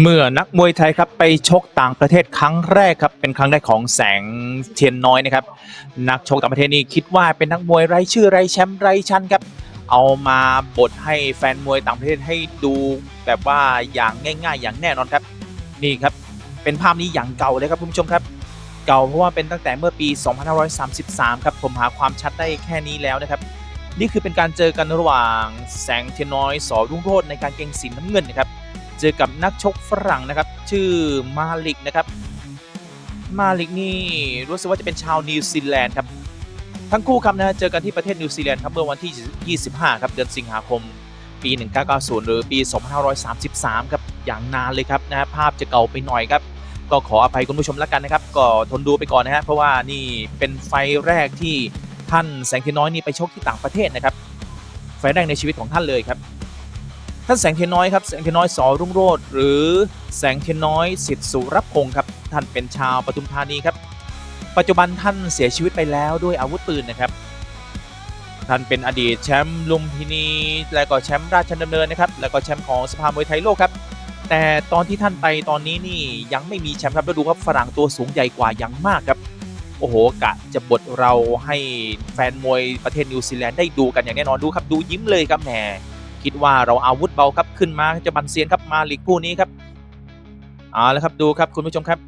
เมื่อนักมวยไทยครับไปชกต่างประเทศครั้งแรกครับเป็นครั้งแรกของแสงเทียนน้อยนะครับ นักชกต่างประเทศนี่คิดว่าเป็นนักมวยไร้ชื่อไร้แชมป์ไร้ชั้นครับ เอามาบดให้แฟนมวยต่างประเทศให้ดูแบบว่าอย่างง่าย ๆ อย่างแน่นอนครับ นี่ครับเป็นภาพนี้อย่างเก่าเลยครับคุณผู้ชมครับ เก่าเพราะว่าเป็นตั้งแต่เมื่อปี 2533 ครับผมหาความชัดได้แค่นี้แล้วนะครับ นี่คือเป็นการเจอกันระหว่างแสงเทียนน้อยสอรุ่งโรจน์ในการเกงสีน้ำเงินนะครับ เจอกับนักชกฝรั่งนะครับ ชื่อมาลิกนะครับ มาลิกนี่รู้สึกว่าจะเป็นชาวนิวซีแลนด์ครับ ทั้งคู่ครับนะเจอกันที่ประเทศนิวซีแลนด์ครับเมื่อวันที่ 25 ครับเดือนสิงหาคม ปี 1990 หรือปี 2533 ครับอย่างนานเลยครับนะภาพจะเก่าไปหน่อยครับ ก็ขออภัยคุณผู้ชมแล้วกันนะครับ ก็ทนดูไปก่อนนะฮะเพราะว่านี่เป็นไฟแรกที่ท่านแสงเทียนน้อยนี่ไปชกที่ต่างประเทศนะครับไฟล์แรกในชีวิตของท่านเลยครับ ท่านแสงเทียนน้อยครับแสงเทียนน้อยสอรุ่งโรจน์หรือแสงเทียนน้อยสิทธิสุรพงศ์ครับท่านเป็นชาวปทุมธานีครับ ปัจจุบันท่านเสียชีวิตไปแล้วด้วยอาวุธปืนนะครับ ท่านเป็นอดีตแชมป์ลุมพินีและก็แชมป์ราชดำเนินนะครับแล้วก็แชมป์ของสภามวยไทยโลกครับ แต่ตอนที่ท่านไปตอนนี้นี่ยังไม่มีแชมป์ครับแล้วดูครับฝรั่งตัวสูงใหญ่กว่าอย่างมากครับโอ้โหกะจะบดเราให้แฟนมวยประเทศนิวซีแลนด์ได้ดูกันอย่างแน่นอนดูครับดูยิ้มเลยครับแหม คิดว่าเราอาวุธเบาครับขึ้นมาจะบันเซียนครับมาลิกคู่นี้ครับเอาละครับดูครับคุณผู้ชมครับ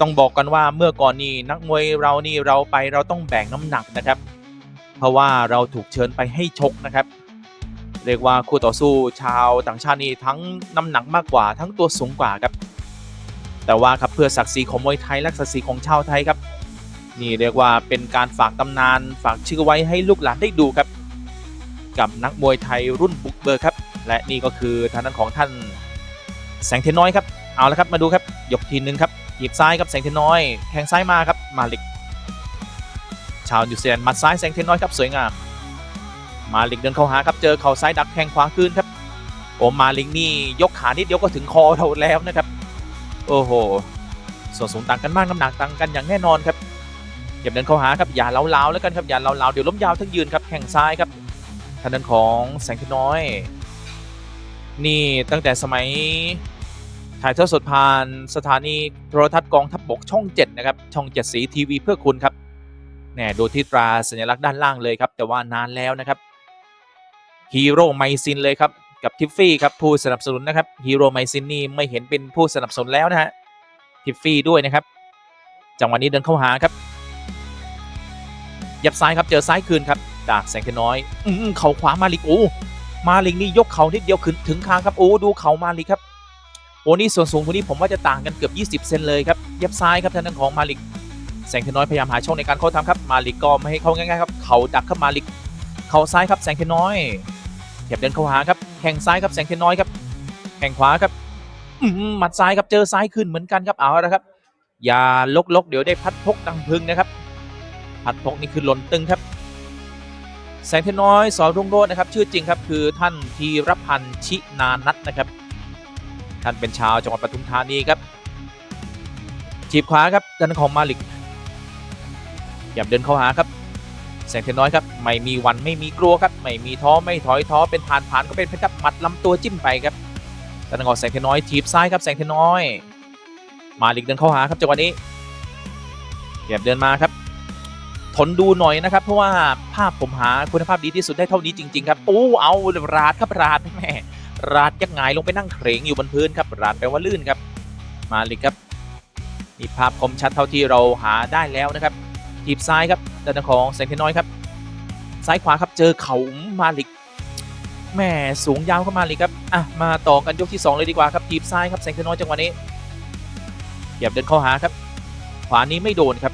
ต้องบอกกันว่าเมื่อก่อนนี่นักมวยเรานี่เราไปเราต้องแบ่งน้ำหนักนะครับ เพราะว่าเราถูกเชิญไปให้ชกนะครับ เรียกว่าคู่ต่อสู้ชาวต่างชาตินี่ทั้งน้ำหนักมากกว่าทั้งตัวสูงกว่าครับ แต่ว่าครับเพื่อศักดิ์ศรีของมวยไทยและศักดิ์ศรีของชาวไทยครับนี่เรียกว่าเป็นการฝากตำนานฝากชื่อไว้ให้ลูกหลานได้ดูครับ กับนักมวยไทยรุ่นบุกเบิกครับ และนี่ก็คือทางด้านของท่านแสงเทนน้อยครับเอาละครับมาดูครับยกทีนึงครับหยิบซ้ายครับแสงเทนน้อยแข้งซ้ายมาครับมาลิก ชาวนิวซีแลนด์หมัดซ้ายแสงเทนน้อยครับสวยงาม มาลิกเดินเข้าหาครับเจอเข่าซ้ายดักแข้งขวาคืนครับโอ้มาลิกนี่ยกขานิดเดียวก็ถึงคอเราแล้วนะครับ โอ้โหส่วนสูงต่างกันมากน้ำหนักต่างกันอย่างแน่นอนครับอย่าเดินเข้าหาครับอย่าเล้าๆแล้วกันครับอย่าเล้าๆเดี๋ยวล้มยาวทั้งยืนครับแข้งซ้ายครับ ทางด้านของแสงเทียนน้อย นี่ตั้งแต่สมัยถ่ายทอดสดผ่านสถานีโทรทัศน์กองทัพบบกช่อง 7 นะครับ ช่อง 7 สีทีวีเพื่อคุณครับแน่ดูที่ตราสัญลักษณ์ด้านล่างเลยครับ แต่ว่านานแล้วนะครับฮีโร่ไมซินเลยครับ กับทิฟฟี่ครับผู้สนับสนุนนะครับฮีโร่ไมซินนี่ไม่เห็นเป็นผู้สนับสนุนแล้วนะฮะทิฟฟี่ด้วยนะครับ จังหวะนี้เดินเข้าหาครับ ยับซ้ายครับเจอซ้ายคืนครับ จากแสงเทียนน้อย อืมเข่าขวามาลิกโอ้มาลิกนี่ยกเข่านิดเดียวขึ้นถึงคางครับโอ้ดูเข่ามาลิกครับโอ้นี่ส่วนสูงคนนี้ผมว่าจะต่างกันเกือบ 20 เซนเลยครับยับซ้ายครับทางด้านของมาลิกแสงเทียนน้อยพยายามหาช่องในการเข้าทำครับมาลิกก็ไม่ให้เข้าง่ายๆครับเข่าดักครับมาลิกเข่าซ้ายครับแสงเทียนน้อยเทียบเดินเข้าหาครับแข้งซ้ายครับแสงเทียนน้อยครับแข้งขวาครับหมัดซ้ายครับเจอซ้ายขึ้นเหมือนกันครับเอาละครับ อย่าลกๆเดี๋ยวได้พัดพกดังพึงนะครับ พัดพกนี่คือหล่นตึงครับ แสงเทยนน้อยสอนรุ่งโรจน์นะครับ ชื่อจริงครับคือท่านธีรพันธ์ชินานัทนะครับ ท่านเป็นชาวจังหวัดปทุมธานีครับจีบขวาครับด้านของมาลิกอย่าเดินเข้าหาครับแสงเทยนน้อยครับไม่มีวันไม่มีกลัวครับไม่มีท้อไม่ถอยท้อเป็นผ่านผ่านก็เป็นเพชรหมัดลำตัวจิ้มไปครับด้านของแสงเทยนน้อยทีบซ้ายครับแสงเทยนน้อย มาลิกเดินเข้าหาครับจังหวะนี้อย่าเดินมาครับ ทนดูหน่อยนะครับ เพราะว่าภาพผมหาคุณภาพดีที่สุดได้เท่านี้จริง ๆ ครับโอ้เอาราดครับราดแม่ราดยักหงายลงไปนั่งเครงอยู่บนพื้นครับราดแปลว่าลื่นครับมาลิกครับนี่ภาพคมชัดเท่าที่เราหาได้แล้วนะครับทีบซ้ายครับด้านของแสงเทน้อยครับ ซ้ายขวาครับเจอเขามาลิกแม่สูงยาวเข้ามาลิกครับอะมาต่อกันยกที่สองเลยดีกว่าครับทีบซ้ายครับแสงเทยนน้อยจังหวะนี้เหยียบเดินเข้าหาครับ ขวานี้ไม่โดนครับ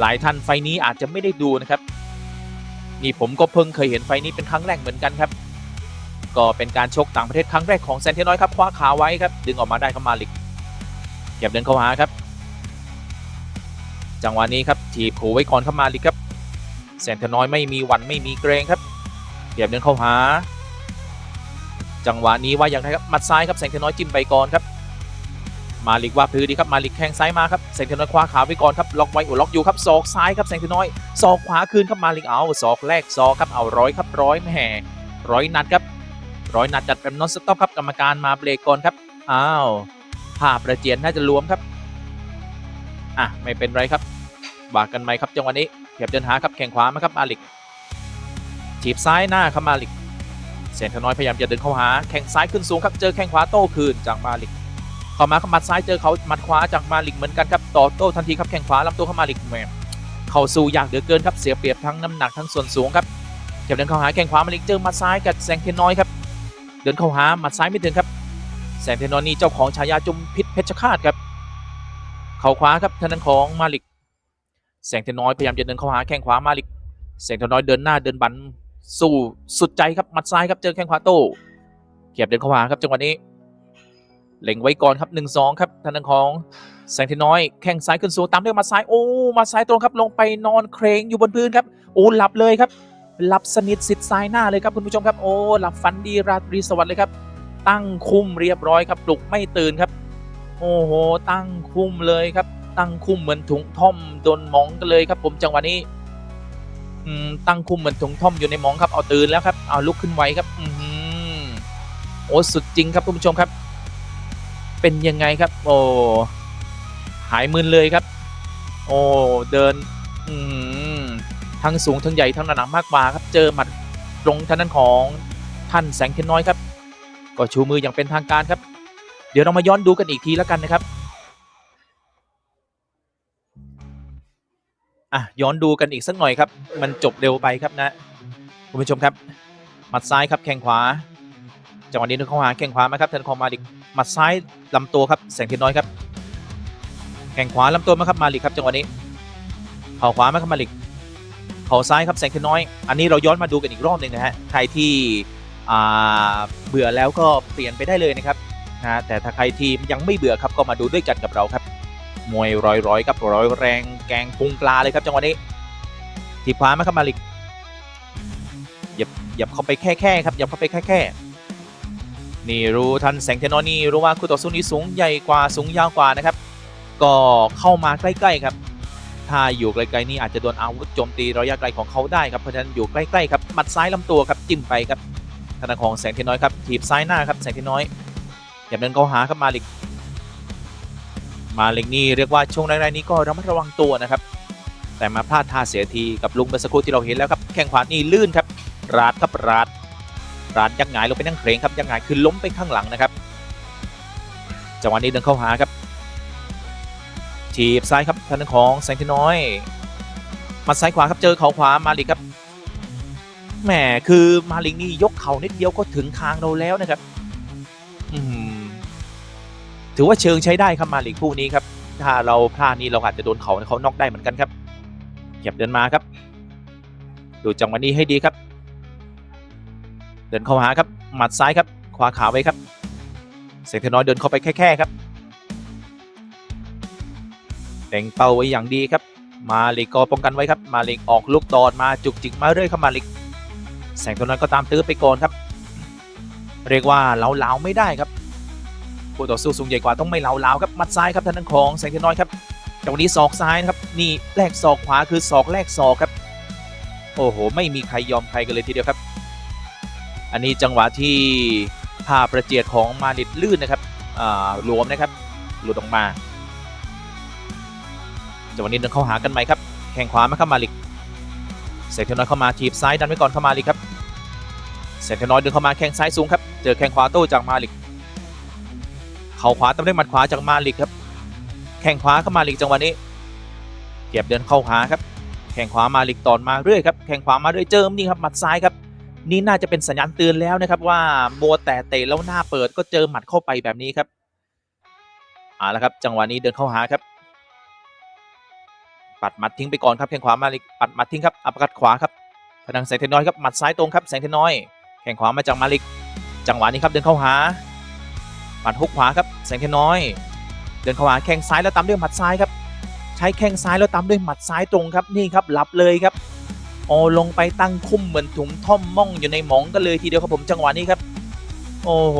หลายท่านไฟนี้อาจจะไม่ได้ดูนะครับ นี่ผมก็เพิ่งเคยเห็นไฟนี้เป็นครั้งแรกเหมือนกันครับ ก็เป็นการชกต่างประเทศครั้งแรกของแซนเทน้อยครับคว้าขาไว้ครับ ดึงออกมาได้เข้ามาลิกเหยียบเดินเข้าหาครับ จังหวะนี้ครับถีบผูไว้ก่อนเข้ามาลิกครับแซนเทน้อยไม่มีวันไม่มีเกรงครับเหยียบเดินเข้าหา จังหวะนี้ว่าอย่างไรครับมัดซ้ายครับแซงเทน้อยจิ้มไปก่อนครับ มาลิกว่าพื้นดีครับมาลิกแข้งซ้ายมาครับแสงเทน้อยคว้าขาไว้ก่อนครับล็อกไว้อ้ล็อกอยู่ครับศอกซ้ายครับแสงเทน้อยศอกขวาคืนครับมาลิกเอาศอกแรกศอกครับเอาร้อยครับร้อยแหมร้อยนัดครับร้อยนัดจัดเป็นนอนสต็อปครับกรรมการมาเบรกก่อนครับอ้าวภาพประเจียนน่าจะรวมครับอะไม่เป็นไรครับบากกันไหมครับจังหวะนี้เขียบเดินหาครับแข่งขวามาครับมาลิกจีบซ้ายหน้าครับมาลิกเซนทน้อยพยายามจะเดินเข้าหาแข่งซ้ายขึ้นสูงครับเจอแข่งขวาโต้คืนจากมาลิก เข้ามาครับหมัดซ้ายเจอเขาหมัดขวาจากมาลิกเหมือนกันครับต่อโต้ทันทีครับแข่งขวาลำตัวเข้ามาลิกแหมเข้าสู้ยากเหลือเกินครับเสียเปรียบทั้งน้ำหนักทั้งส่วนสูงครับเขียบเดินเข้าหาแข่งขวามาลิกเจอหมัดซ้ายกับแซงเทนน้อยครับเดินเข้าหาหมัดซ้ายไม่ถึงครับ แสงเทนนอนนี่เจ้าของฉายาจุมพิษเพชรฆาตครับเข่าขวาครับทางด้านของมาลิก แสงเทนน้อยพยายามจะเดินเข้าหาแข้งขวามาลิก แสงเทนน้อยเดินหน้าเดินบันสู้สุดใจครับหมัดซ้ายครับเจอแข้งขวาโต้เขียบเดินเข้าหาครับจังหวะนี้ เล็งไว้ก่อนครับหนึ่งสองครับทางด้านของแสงเทนน้อยแข้งซ้ายขึ้นสูงตามด้วยมัดซ้ายโอ้มัดซ้ายตรงครับลงไปนอนเครงอยู่บนพื้นครับโอ้หลับเลยครับหลับสนิทสิทธิ์ซ้ายหน้าเลยครับคุณผู้ชมครับโอ้หลับฝันดีราตรีสวัสดิ์เลยครับ ตั้งคุมเรียบร้อยครับปลุกไม่ตื่นครับ โอ้โหตั้งคุมเลยครับ ตั้งคุมเหมือนถุงท่อมโดนหมองกันเลยครับ ผมจังหวะนี้อตั้งคุมเหมือนถุงท่อมอยู่ในหมองครับเอาตื่นแล้วครับเอาลุกขึ้นไว้ครับ อือหือโอ้สุดจริงครับคุณผู้ชมครับ เป็นยังไงครับ โอ้หายมึนเลยครับ โอ้เดินอืทั้งสูงทั้งใหญ่ทั้งหนาๆมากกว่าครับ เจอหมัดตรงท่านนั้นของท่านแสงเทียนน้อยครับ ก็ชูมืออย่างเป็นทางการครับ เดี๋ยวเรามาย้อนดูกันอีกทีแล้วกันนะครับอะย้อนดูกันอีกสักหน่อยครับ มันจบเร็วไปครับนะคุณผู้ชมครับ หมัดซ้ายครับแข้งขวา จังหวะนี้นึกเข้าหาแข้งขวาไหมครับเทนคอมมาลิกมัดซ้ายลำตัวครับแสงเทียนน้อยครับแข้งขวาลำตัวไหมครับมาลิกครับจังหวะนี้เข่าขวาไหมครับมาลิกเข่าซ้ายครับแสงเทียนน้อย อันนี้เราย้อนมาดูกันอีกรอบหนึ่งนะฮะใครที่เบื่อแล้วก็เปลี่ยนไปได้เลยนะครับนะแต่ถ้าใครที่ยังไม่เบื่อครับก็มาดูด้วยกันกับเราครับ มวยร้อยร้อยครับร้อยแรงแกงพุงปลาเลยครับจังหวะนี้ทีขวาไหมครับมาลิกหยับหยับเข้าไปแค่แค่ครับหยับเข้าไปแค่แค่ นี่รู้ทันแสงเทนอนี่รู้ว่าคู่ต่อสู้นี้สูงใหญ่กว่าสูงยาวกว่านะครับ ก็เข้ามาใกล้ๆครับ ถ้าอยู่ไกลๆนี่อาจจะโดนอาวุธโจมตีระยะไกลของเขาได้ครับเพราะฉะนั้นอยู่ใกล้ๆครับหมัดซ้ายลำตัวครับจิ้มไปครับทางด้าของแสงเทนน้อยครับถีบซ้ายหน้าครับแสงเทนน้อยอย่าเดินเข้าหาครับมาลิกมาลิกนี่เรียกว่าช่วงแรกๆนี้ก็ระมัดระวังตัวนะครับ แต่มาพลาดท่าเสียทีกับลุงเมื่อสักครู่ที่เราเห็นแล้วครับแข้งขวานี่ลื่นครับราดครับราด ราดยักหงายลงไปนั่งเครงครับยักหงายคือล้มไปข้างหลังนะครับจังหวะนี้เดินเข้าหาครับถีบซ้ายครับทางด้านของแสงเทียนน้อยมัดซ้ายขวาครับเจอเข่าขวามาลิกครับแหมคือมาลิงนี่ยกเข่านิดเดียวก็ถึงคางเราแล้วนะครับถือว่าเชิงใช้ได้ครับมาลิงคู่นี้ครับ ถ้าเราพลาดนี่เราอาจจะโดนเขาเขาน็อกได้เหมือนกันครับเก็บเดินมาครับ ดูจังหวะนี้ให้ดีครับ เดินเข้าหาครับ หมัดซ้ายครับ ขวาขาไว้ครับเซนเทน้อยเดินเข้าไปแค่ๆครับแต่งเป้าไว้อย่างดีครับ มาลิกก็ป้องกันไว้ครับ มาลิกออกลูกดอดมาจุกจิกมาเรื่อยครับมาลิกแสงตัวนั้นก็ตามตื้อไปก่อนครับ เรียกว่าเล้าๆไม่ได้ครับผู้ต่อสู้สูงใหญ่กว่าต้องไม่เล้าๆครับมัดซ้ายครับทางด้านของแสงเทนน้อยครับจังหวะนี้ศอกซ้ายนะครับนี่แลกศอกขวาคือศอกแลกศอกครับ โอ้โห ไม่มีใครยอมใครกันเลยทีเดียวครับ อันนี้จังหวะที่ผ่าประเจียดของมาลิดลื่นนะครับรวมนะครับหลุดออกมาจังหวะนี้เดินเข้าหากันไหมครับ แข่งขวามาครับมาลิกเซนเทน้อยเข้ามาทีบซ้ายดันไว้ก่อนเข้ามาลิกครับเซนเทน้อยเดินเข้ามาแข้งซ้ายสูงครับ เจอแข้งขวาโต้จากมาลิก เข่าขวาตามด้วยหมัดขวาจากมาลิกครับ แข้งขวาเข้ามาลิกจังหวะนี้ เก็บเดินเข้าหาครับ แข้งขวามาลิกตอนมาเรื่อยครับ แข้งขวามาเรื่อยเจิมนี่ครับหมัดซ้ายครับ นี่น่าจะเป็นสัญญาณเตือนแล้วนะครับว่ามัวแต่เตะแล้วหน้าเปิดก็เจอหมัดเข้าไปแบบนี้ครับเอาละครับ จังหวะนี้เดินเข้าหาครับ ปัดหมัดทิ้งไปก่อนครับแข้งขวามาลิกปัดหมัดทิ้งครับอัปคัดขวาครับพนังแสงเทน้อยครับหมัดซ้ายตรงครับแสงเทน้อยแข้งขวามาจากมาลิก จังหวะนี้ครับเดินเข้าหาปัดฮุกขวาครับแสงเทน้อย เดินเข้าหาแข้งซ้ายแล้วตามด้วยหมัดซ้ายครับ ใช้แข้งซ้ายแล้วตามด้วยหมัดซ้ายตรงครับนี่ครับหลับเลยครับ โอ้ลงไปตั้งคุ้มเหมือนถุงท่อมม่องอยู่ในหมองกันเลยทีเดียวครับผมจังหวะนี้ครับ โอ้โห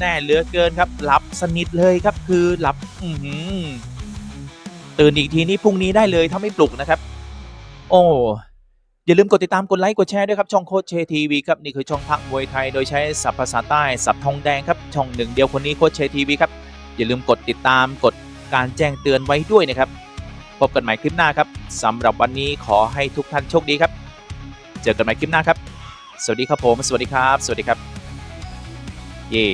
แน่เหลือเกินครับ หลับสนิทเลยครับ คือหลับอืตื่นอีกทีนี้พรุ่งนี้ได้เลยถ้าไม่ปลุกนะครับ โอ้อย่าลืมกดติดตามกดไลค์กดแชร์ด้วยครับ ช่องโคชเชทีวีครับ นี่คือช่องพักมวยไทยโดยใช้ศัพท์ภาษาใต้ศัพท์ทองแดงครับ ช่องหนึ่งเดียวคนนี้โคชเชทีวีครับอย่าลืมกดติดตามกดการแจ้งเตือนไว้ด้วยนะครับ บกันใหม่คลิปหน้าครับสำหรับวันนี้ขอให้ทุกท่านโชคดีครับ เจอกันใหม่คลิปหน้าครับ สวัสดีครับผม สวัสดีครับ สวัสดีครับ เย่